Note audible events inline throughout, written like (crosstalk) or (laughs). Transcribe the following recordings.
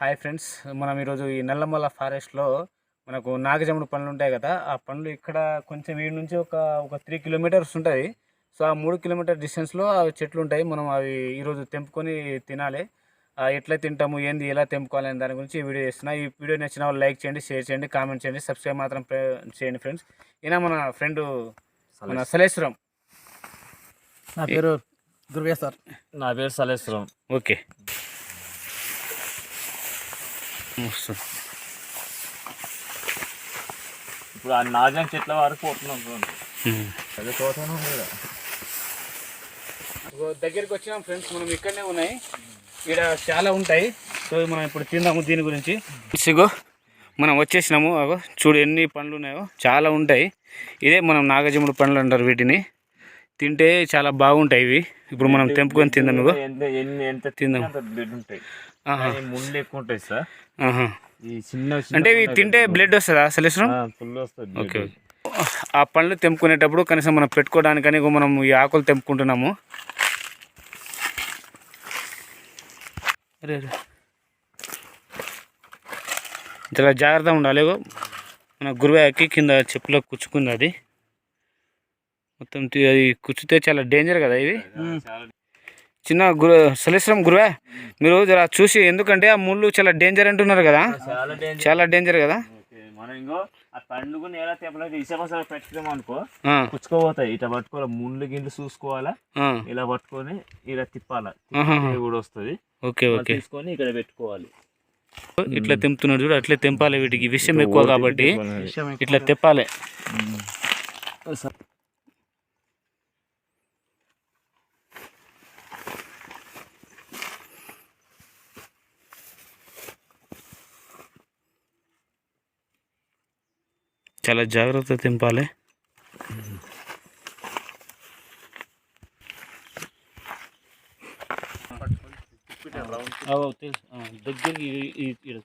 Hi friends మనం ఈరోజు ఈ నల్లమల్ల ఫారెస్ట్లో మనకు నాగజముడు పండ్లు ఉంటాయి కదా ఆ పండ్లు ఇక్కడ కొంచెం వీడి నుంచి ఒక ఒక త్రీ కిలోమీటర్స్ ఉంటుంది సో ఆ మూడు కిలోమీటర్ డిస్టెన్స్లో ఆ చెట్లు ఉంటాయి మనం అవి ఈరోజు తెంపుకొని తినాలి. ఆ ఎట్లా తింటాము ఏంది ఎలా తెంపుకోవాలి అనే దాని గురించి ఈ వీడియో చేస్తున్నా. ఈ వీడియో నచ్చిన వాళ్ళు లైక్ చేయండి షేర్ చేయండి కామెంట్ చేయండి సబ్స్క్రైబ్ మాత్రం ప్రే- చేయండి ఫ్రెండ్స్. ఈయన మన ఫ్రెండ్ మన సలేశ్వరం. నా పేరు గురువే సార్. నా పేరు సలేశ్వరం. ఓకే. ఇప్పుడు ఆ నాజం చెట్ల వరకు పోతున్నాం చూడండి అదే తోటనే ఉంది దగ్గరికి వచ్చినాం ఫ్రెండ్స్ మనం ఇక్కడనే ఉన్నాయి. ఇక్కడ చాలా ఉంటాయి. సో మనం ఇప్పుడు తిందాము దీని గురించి. ఇగో మనం వచ్చేసినాము. అగో చూడు ఎన్ని పండ్లు ఉన్నాయో. చాలా ఉంటాయి. ఇదే మనం నాగజముడు పండ్లు అంటారు వీటిని. తింటే చాలా బాగుంటాయి ఇవి. ఇప్పుడు మనం తెంపుకొని తిందాం ఇగో. ఎంత తిందాం. ఉంటాయి. ఆహా, కానీ ముళ్ళు ఎక్కువ ఉంటాయి సార్. చిన్న అంటే ఇవి తింటే బ్లడ్ వస్తుందా సలేశ్వరం ఫుల్ వస్తుంది ఓకే. ఆ పండ్లు తెంపుకునేటప్పుడు కనీసం మనం పెట్టుకోవడానికని ఇగో మనం ఈ ఆకులు తెంపుకుంటున్నాము. చాలా జాగ్రత్తగా ఉండాలి మన గురువాకి కింద చెప్పులో కుచ్చుకుంది అది. మొత్తం అది కుచ్చితే చాలా డేంజర్ కదా ఇది? చాలా చిన్న గురు సలేశ్వరం గురువా? మీరు జర చూసి ఎందుకంటే ఆ ముళ్ళు చాలా డేంజర్ అంటున్నారు కదా? చాలా డేంజర్ కదా? ఓకే మనం ఇంకో ఆ పండుగ నేల తెప్పలేదు ఇసపసలు పెట్టినాం అనుకో పుచ్చుకోపోతాయి ఇట్లా పట్టుకోవాలి ముళ్ళు గిండ్లు చూసుకోవాలా. ఇలా పట్టుకొని ఇలా తిప్పాలా. కూడా వస్తుంది. Okay okay. తీసుకొని ఇక్కడ పెట్టుకోవాలి. ఇట్లా తెంపుతున్నాడు చూడు అట్లే తెంపాలి వీటికి. విషయం ఎక్కువ కాబట్టి ఇట్లా తెప్పాలి. చాలా జాగ్రత్త తెంపాలి. తెలుసు. దగ్గరికి ఇక్కడ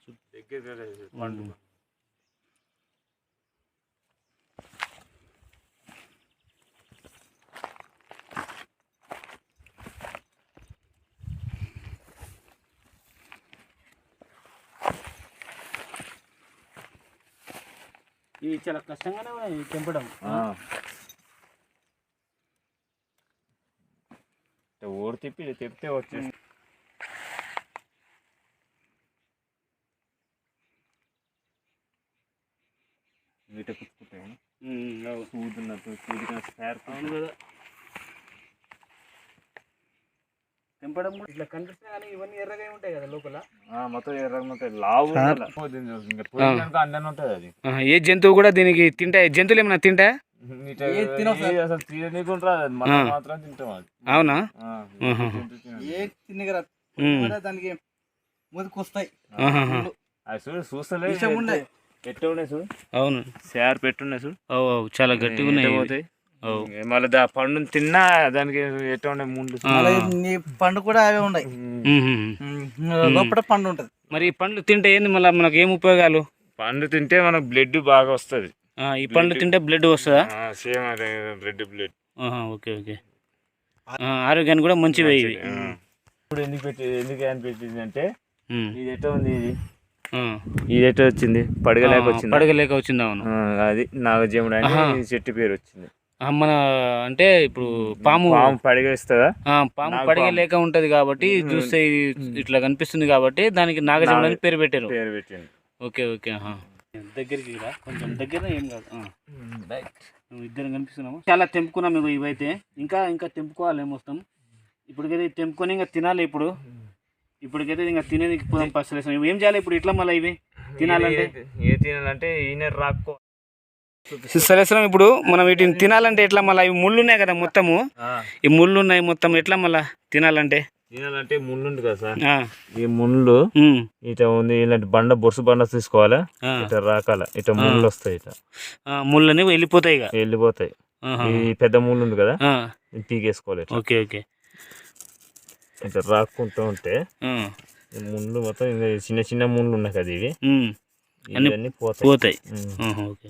ఇవి చాలా కష్టంగానే ఉన్నాయి తెంపడం. ఓడి తిప్పి తిప్పితే వచ్చేసి వీట పుచ్చుకుంటాయి సూదిగా స్పేర్ అవును కదా. తెంపడం కూడా ఇట్లా కానీ ఇవన్నీ ఎర్రగా ఉంటాయి కదా లోపల? మొత్తం ఎర్రగా ఉంటాయి. లావు ఉంటుంది అది. ఏ జంతువు కూడా దీనికి తింటాయి? జంతువులు ఏమైనా తింటాయి? సార్. ఏది అసలు రాదు మనం. మాత్రం తింటాం అది. అవునా. తింటూ. ఏ. దానికి. అది చూడు చూస్తలే. ఎట్లా ఉన్నాయి చూడు. అవును. షేర్ పెట్టున్నాయి చూడు. చాలా గట్టిగా ఉన్నాయి. పోతాయి? మళ్ళీ దా పండుని తిన్నా దానికి ఉండే ముందు నీ పండు కూడా అవే ఉన్నాయి. లోపల పండు ఉంటది. మరి ఈ పండ్లు తింటే ఏంది మళ్ళీ మనకు ఏం ఉపయోగాలు? పండు తింటే మనకు బ్లడ్ బాగా వస్తుంది. ఆ, ఈ పండ్లు తింటే బ్లడ్ వస్తుందా? సేమ్ అదే బ్లడ్ బ్లడ్ ఆహా, ఓకే ఓకే. ఆ, ఆరోగ్యానికి కూడా మంచివి ఇవి ఇప్పుడు ఎందుకు పెట్టి ఎందుకు అనిపించింది అంటే. ఇది ఎట్లా ఉంది ఇది. ఇది ఎట్లా వచ్చింది? పడగలేక వచ్చింది? పడగలేక వచ్చింది అవును. అది నాగజీవుడు అని చెట్టు పేరు వచ్చింది. మన అంటే ఇప్పుడు పాము పాము పడగేస్తుందా? పాము నాగపాము. పడగలేక ఉంటది కాబట్టి చూస్తే ఇట్లా కనిపిస్తుంది కాబట్టి దానికి నాగజముడు అని పేరు పెట్టారు. పేరు పెట్టింది ఓకే ఓకే. దగ్గరికి రా. కొంచెం దగ్గర ఏం కాదు. ఇద్దరం కనిపిస్తున్నాము? చాలా తెంపుకున్నాం ఇగో ఇవైతే. ఇంకా ఇంకా తెంపుకోవాలి మొత్తం ఇప్పటికైతే తెంపుకొని ఇంకా తినాలి ఇప్పుడు. ఇప్పటికైతే ఇంకా తినేది పోదాం పసలేసాం ఇవి ఏం చేయాలి ఇప్పుడు? ఇట్లా మళ్ళీ ఇవి? తినాలంటే? ఏ తినాలంటే ఈయన రాక్కో. సరేసరం ఇప్పుడు మనం వీటిని తినాలంటే ఎట్లా మళ్ళీ? ఇవి ముళ్ళు ఉన్నాయి కదా మొత్తము. ఈ ముళ్ళు ఉన్నాయి మొత్తం ఎట్లా మళ్ళీ తినాలంటే? తినాలంటే ముళ్ళు ఉంది కదా సార్. ఈ ముళ్ళు ఇట ఉంది ఇలాంటి బండ బొరుసు బండ తీసుకోవాలా? ఆ, ఇట రాకాల ఇట ముళ్ళు వస్తాయి ఇట. ఆ, ముళ్ళని వెళ్ళిపోతాయి ఇక. వెళ్ళిపోతాయి. ఈ పెద్ద ముళ్ళు ఉంది కదా పీకేసుకోవాలి ఇట్లా ఓకే ఓకే. ఇట్లా రాక్కుంటూ ఉంటే ముళ్ళు మొత్తం చిన్న చిన్న ముళ్ళు ఉన్నాయి కదా ఇవి. అన్ని పోతాయి. పోతాయి. ఓకే.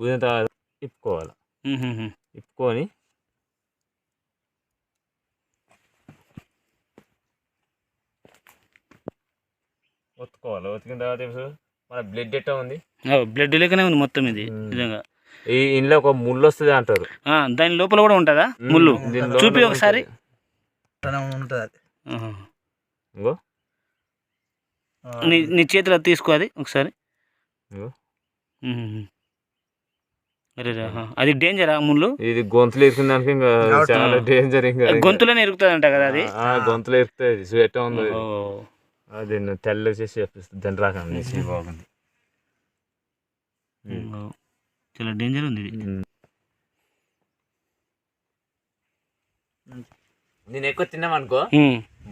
ఉదయం తర్వాత తిప్పుకోవాలి ఉమ్. తిప్పుకొని ఒత్తుకోవాలి ఒత్తికిన తర్వాత మన బ్లడ్ ఎట్లా ఉంది బ్లడ్ లేకనే ఉంది మొత్తం ఇది. నిజంగా ఈ ఇంట్లో ఒక ముళ్ళు వస్తుంది అంటారు ఆ, దాని లోపల కూడా ఉంటుందా ముళ్ళు చూపి ఒకసారి ఉంటుంది. ఆ, నీ నీ చేతిలో తీసుకో అది ఒకసారి ఇంగో మ్మ్. అరే రా, ఆహా. అది డేంజరా ముళ్ళు? ఇది గొంతులు ఇరుకున్న దానికి ఇంకా చాలా డేంజర్ ఇంకా గొంతులోనే ఇరుకుతుందంట కదా అది? ఆ, గొంతులో ఇరుకుతుంది చూడు ఎట్లా ఉందో. అది. నేను తెల్లగా చేసి చెప్పిస్తుంది దాని రాకండి బాగుంది. చాలా డేంజర్ ఉంది ఇది. నేను ఎక్కువ తిన్నామనుకో.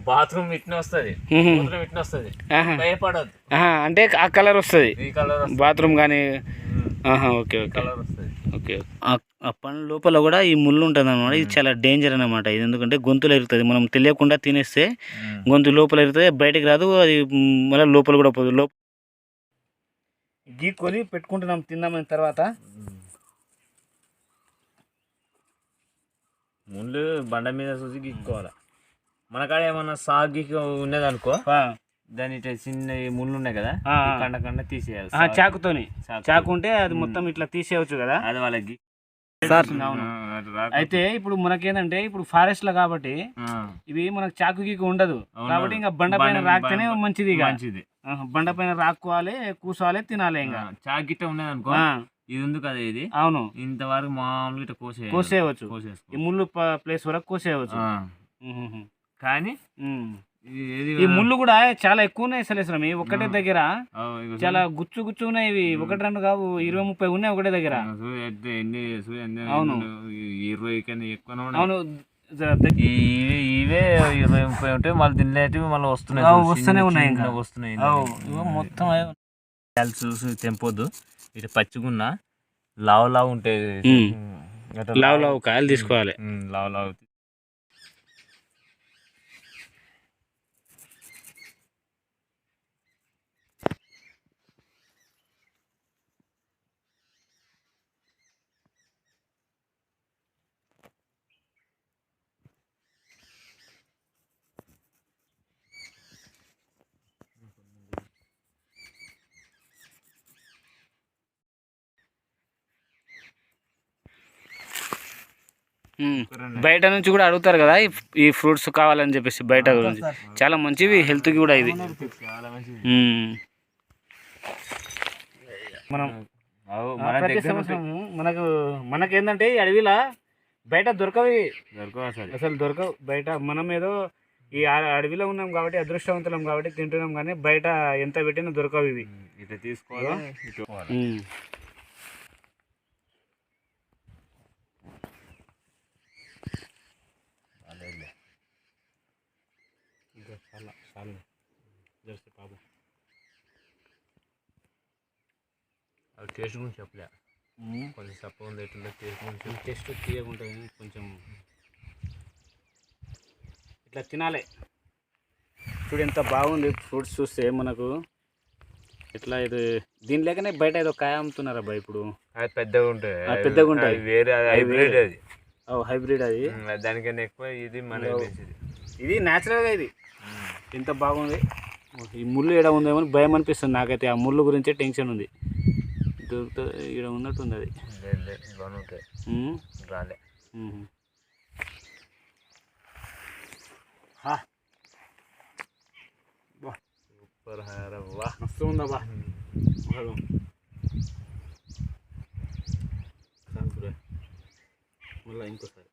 బాత్రూమ్ ఇట్నే వస్తుంది. ఇట్నే వస్తుంది. ఆహా, అంటే ఆ కలర్ వస్తుంది. ఈ కలర్ వస్తుంది. బాత్రూమ్ కానీ ఆహా ఓకే ఓకే. కలర్ వస్తుంది. ఓకే. ఆ- పండ్ల లోపల కూడా ఈ ముళ్ళు ఉంటుంది అనమాట ఇది చాలా డేంజర్ అనమాట ఇది ఎందుకంటే గొంతులో ఇరుతుంది మనం తెలియకుండా తినేస్తే గొంతు లోపల ఇరుతుంది బయటికి రాదు అది మళ్ళీ లోపల కూడా పోదు. లోపల గీక్కొని పెట్టుకుంటున్నాం తిందామని తర్వాత. ముళ్ళు బండ మీద చూసి గీక్కోవాలి? మన కాడ ఏమన్నా సాగు గీక్ ఉన్నది అనుకో దాని ఇట్లా చిన్న ముళ్ళు ఉన్నాయి కదా. కండ కండ తీసేయాలి. ఆ, చాకుతోని. చాకు. ఉంటే అది మొత్తం ఇట్లా తీసేయచ్చు కదా? అది వాళ్ళకి. అయితే ఇప్పుడు మనకేంటంటే ఇప్పుడు ఫారెస్ట్లో కాబట్టి ఇవి మనకు చాకు గీకు ఉండదు. కాబట్టి ఇంకా బండ పైన రాకితేనే మంచిది మంచిది. బండ పైన రాక్కోవాలి కూసోవాలి తినాలి ఇంకా. చాకు గిట్ట ఉన్నది అనుకో ఇది ఉంది కదా ఇది? అవును. ఇంతవరకు మామూలుగా ఇట్లా కోసే కోసేయవచ్చు. ఈ ముళ్ళు ప్లేస్ వరకు కోసేయవచ్చు. కానీ ఈ ముళ్ళు కూడా చాలా ఎక్కువ ఉన్నాయి సలేశ్వరం ఈ ఒకటే. దగ్గర. ఆ, ఇగో చూడు. చాలా గుచ్చు గుచ్చు ఉన్నాయి ఇవి ఒకటి రెండు కావు. ఇరవై ముప్పై ఉన్నాయి ఒకటే దగ్గర. అవును. ఇరవై. అవును ఇవే ఇవే ఇరవై ముప్పై ఉంటాయి మళ్ళీ తినేటివి మళ్ళీ వస్తున్నాయి వస్తూనే ఉన్నాయి ఇంకా. వస్తున్నాయి మొత్తం చూసి తెంపొద్దు. ఇటు పచ్చిగున్నా లావు లావు ఉంటాయి లావు లావు కాయలు తీసుకోవాలి. లావు లావు బయట నుంచి కూడా అడుగుతారు కదా ఈ- ఫ్రూట్స్ కావాలని చెప్పేసి బయట గురించి. చాలా మంచివి హెల్త్కి కూడా ఇది. మనం ప్రతి సంవత్సరం మనకు మనకేందంటే ఈ అడవిలా బయట దొరకవి. దొరకవు అసలు దొరకవు. బయట మనం ఏదో ఈ అడవిలో ఉన్నాం కాబట్టి అదృష్టవంతులం కాబట్టి తింటున్నాం కానీ బయట ఎంత పెట్టినా దొరకవు ఇవి. ఇట్లా తీసుకోవాలి ఇటు పోవాలి. ఉమ్. అదేలే. ఇంకా చాలా చాలా జెర్సీ పాప అది టేస్ట్ గురించి చెప్పలే. కొంచెం ఉంది ఎట్లుందో టేస్ట్ గురించి టేస్ట్ తీయగా ఉంటుంది కొంచెం ఇట్లా తినాలి. చూడు ఎంత బాగుంది ఫ్రూట్స్ చూస్తే మనకు. ఇట్లా ఇది దీని లేకనే బయట ఏదో కాయ అమ్ముతున్నారు అబ్బా ఇప్పుడు? అది పెద్దగా ఉంటుంది ఆ, పెద్దగా ఉంటాయి. వేరే హైబ్రిడ్. అది హైబ్రిడ్ అది. దానికన్నా ఎక్కువ ఇది మన ఇది న్యాచురల్గా ఇది. ఎంత బాగుంది. ఈ ముళ్ళు ఏడ ఉందేమో భయం అనిపిస్తుంది నాకైతే. ఆ ముళ్ళు గురించే టెన్షన్ ఉంది. దొరుకుతుంది ఇక్కడ ఉన్నట్టుంది అది. రాలే. ఉమ్. హా. బా. సూపర్ హార వా మస్తు ఉందా బా. బాగా. సాయంత్రం. మళ్ళా ఇంకోసారి.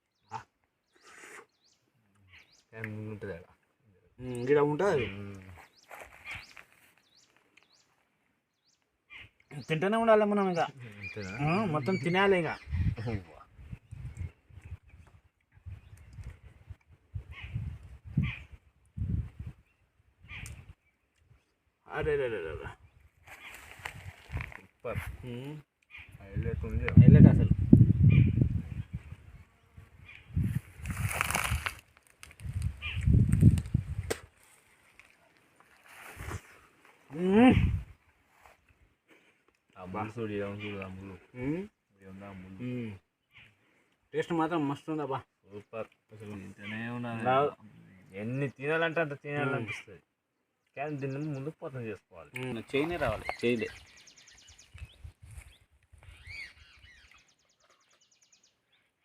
ఉంటుంది ఇక్కడ ఉంటుంది తింటూనే ఉండాలి మనం ఇక. మొత్తం తినాలి ఇక. అరే హైలైట్ ఉంది. హైలైట్ అసలు ఉమ్, ఆ ముళ్ళు చూడు ఇలా ఉంది చూడు ఆ ముళ్ళు ఉమ్, ఇది ఉందా ఆ ముళ్ళు ఉమ్. టేస్ట్ మాత్రం మస్తు ఉందబ్బా సూపర్. అసలు తింటూనే ఉన్నాను. ఎన్ని తినాలంటే అంత తినాలనిపిస్తుంది. కానీ దీన్ని ముందు పతం చేసుకోవాలి. చైనే రావాలి. చేయలే.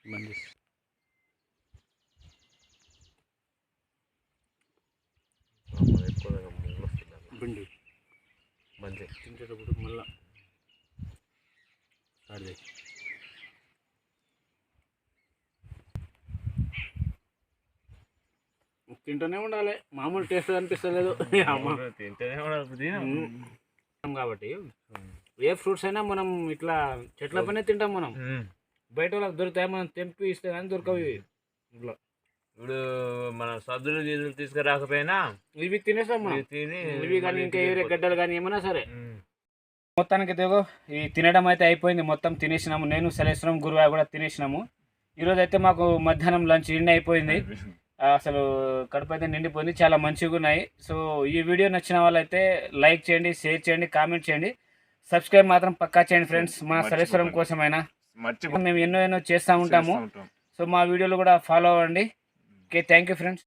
బంద్ ఎక్కువగా మంచి తింటేటప్పుడు మళ్ళా. అదే. తింటూనే ఉండాలి. మామూలు టేస్ట్ అనిపిస్తలేదు. (laughs) తింటేనే కాబట్టి ఏ ఫ్రూట్స్ అయినా మనం ఇట్లా చెట్ల పైన తింటాం మనం. బయట వాళ్ళకి దొరుకుతాయి? మనం తెంపి ఇస్తే కానీ దొరకవు ఇవి. ఇట్లా. ఇప్పుడు మన సద్దులు తీసుకురాకపోయినా ఇవి తినేస్తాం మనం. ఇవి తిని ఇవి కానీ ఇంకా ఏరే. గడ్డలు కానీ ఏమైనా సరే. మొత్తానికి తెగో ఈ తినడం అయితే అయిపోయింది. మొత్తం తినేసినాము. నేను సెలెశ్వరం గురువా కూడా తినేసినాము. ఈరోజు అయితే మాకు మధ్యాహ్నం లంచ్ ఇండి అయిపోయింది. అసలు కడుపు అయితే నిండిపోయింది. చాలా మంచిగా ఉన్నాయి. సో ఈ వీడియో నచ్చిన వాళ్ళైతే లైక్ చేయండి షేర్ చేయండి కామెంట్ చేయండి. సబ్స్క్రైబ్ మాత్రం పక్కా చేయండి ఫ్రెండ్స్. మన సరేశ్వరం కోసమైనా. మేము ఎన్నో ఎన్నో చేస్తూ ఉంటాము. ఉంటాం. సో మా వీడియోలు కూడా ఫాలో అవ్వండి. Okay thank you friends.